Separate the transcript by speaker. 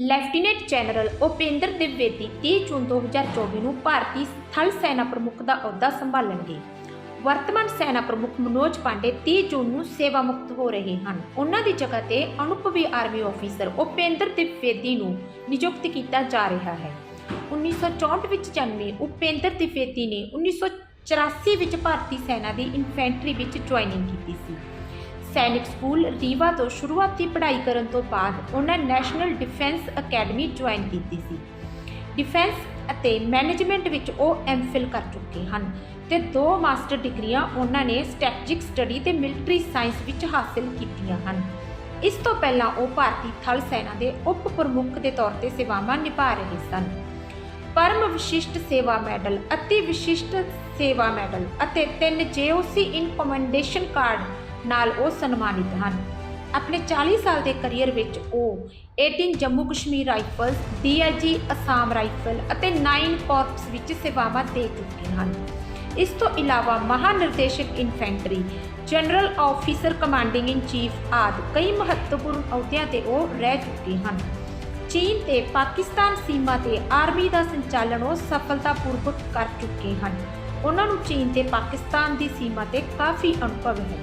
Speaker 1: Lieutenant general Upendra Dwivedi 30 ਜੂਨ 2024 ਨੂੰ ਭਾਰਤੀ ਥਲ ਸੈਨਾ ਪ੍ਰਮੁੱਖ ਦਾ ਅਹੁਦਾ ਸੰਭਾਲਣਗੇ। ਵਰਤਮਾਨ ਸੈਨਾ ਪ੍ਰਮੁੱਖ ਮਨੋਜ ਪਾਂਡੇ 30 ਜੂਨ ਨੂੰ ਸੇਵਾ ਮੁਕਤ ਹੋ ਰਹੇ ਹਨ। ਉਹਨਾਂ ਦੀ ਜਗ੍ਹਾ ਤੇ ਅਨੁਭਵੀ ਆਰਮੀ ਆਫੀਸਰ ਉਪੇਂਦਰ ਦਿਵੇਦੀ ਨੂੰ ਨਿਯੁਕਤ ਕੀਤਾ ਜਾ ਰਿਹਾ ਹੈ। 1964 ਵਿੱਚ ਜਨਮੇ ਉਪੇਂਦਰ ਦਿਵੇਦੀ ਨੇ 1984 ਵਿੱਚ ਭਾਰਤੀ ਸੈਨਾ ਦੀ ਇਨਫੈਂਟਰੀ ਵਿੱਚ ਜੁਆਇਨਿੰਗ ਕੀਤੀ ਸੀ। ਸੈਨਿਕ ਸਕੂਲ ਰੀਵਾ ਤੋਂ ਸ਼ੁਰੂਆਤੀ ਪੜ੍ਹਾਈ ਕਰਨ ਤੋਂ ਬਾਅਦ ਉਹਨਾਂ ਨੈਸ਼ਨਲ ਡਿਫੈਂਸ ਅਕੈਡਮੀ ਜੁਆਇਨ ਕੀਤੀ ਸੀ। ਡਿਫੈਂਸ ਅਤੇ ਮੈਨੇਜਮੈਂਟ ਵਿੱਚ ਉਹ ਐਮਫਿਲ ਕਰ ਚੁੱਕੇ ਹਨ ਤੇ ਦੋ ਮਾਸਟਰ ਡਿਗਰੀਆਂ ਉਹਨਾਂ ਨੇ ਸਟ੍ਰੈਟਜਿਕ ਸਟੱਡੀ ਤੇ ਮਿਲਟਰੀ ਸਾਇੰਸ ਵਿੱਚ ਹਾਸਲ ਕੀਤੀਆਂ ਹਨ। ਇਸ ਤੋਂ ਪਹਿਲਾਂ ਉਹ ਭਾਰਤੀ ਥਲ ਸੈਨਾ ਦੇ ਉਪ ਪ੍ਰਮੁੱਖ ਦੇ ਤੌਰ ਤੇ ਸੇਵਾਵਾਂ ਨਿਭਾ ਰਹੇ ਸਨ। ਪਰਮ ਵਿਸ਼ਿਸ਼ਟ ਸੇਵਾ ਮੈਡਲ, ਅਤੀ ਵਿਸ਼ਿਸ਼ਟ ਸੇਵਾ ਮੈਡਲ ਅਤੇ ਤਿੰਨ ਜੀਓਸੀ ਇਨ ਕਮੈਂਡੇਸ਼ਨ ਕਾਰਡ ਨਾਲ ਉਹ ਸਨਮਾਨਿਤ ਹਨ। ਆਪਣੇ 40 ਸਾਲ ਦੇ ਕੈਰੀਅਰ ਵਿੱਚ ਉਹ 18 Jammu Kashmir rifles, DIG Assam rifle ਅਤੇ 9 ਕਾਰਪਸ ਵਿੱਚ ਸੇਵਾਵਾਂ ਦੇ ਚੁੱਕੇ ਹਨ। ਇਸ ਤੋਂ ਇਲਾਵਾ ਮਹਾਨਿਰਦੇਸ਼ਕ infantry, general officer commanding in chief ਆਦਿ ਕਈ ਮਹੱਤਵਪੂਰਨ ਅਹੁਦਿਆਂ ਤੇ ਉਹ ਰਹਿ ਚੁੱਕੇ ਹਨ। ਚੀਨ ਤੇ ਪਾਕਿਸਤਾਨ ਸੀਮਾ ਤੇ ਆਰਮੀ ਦਾ ਸੰਚਾਲਨ ਉਹ ਸਫਲਤਾਪੂਰਵਕ ਕਰ ਚੁੱਕੇ ਹਨ। ਉਹਨਾਂ ਨੂੰ ਚੀਨ ਤੇ ਪਾਕਿਸਤਾਨ ਦੀ ਸੀਮਾ ਤੇ ਕਾਫੀ ਅਨੁਭਵ ਹੈ।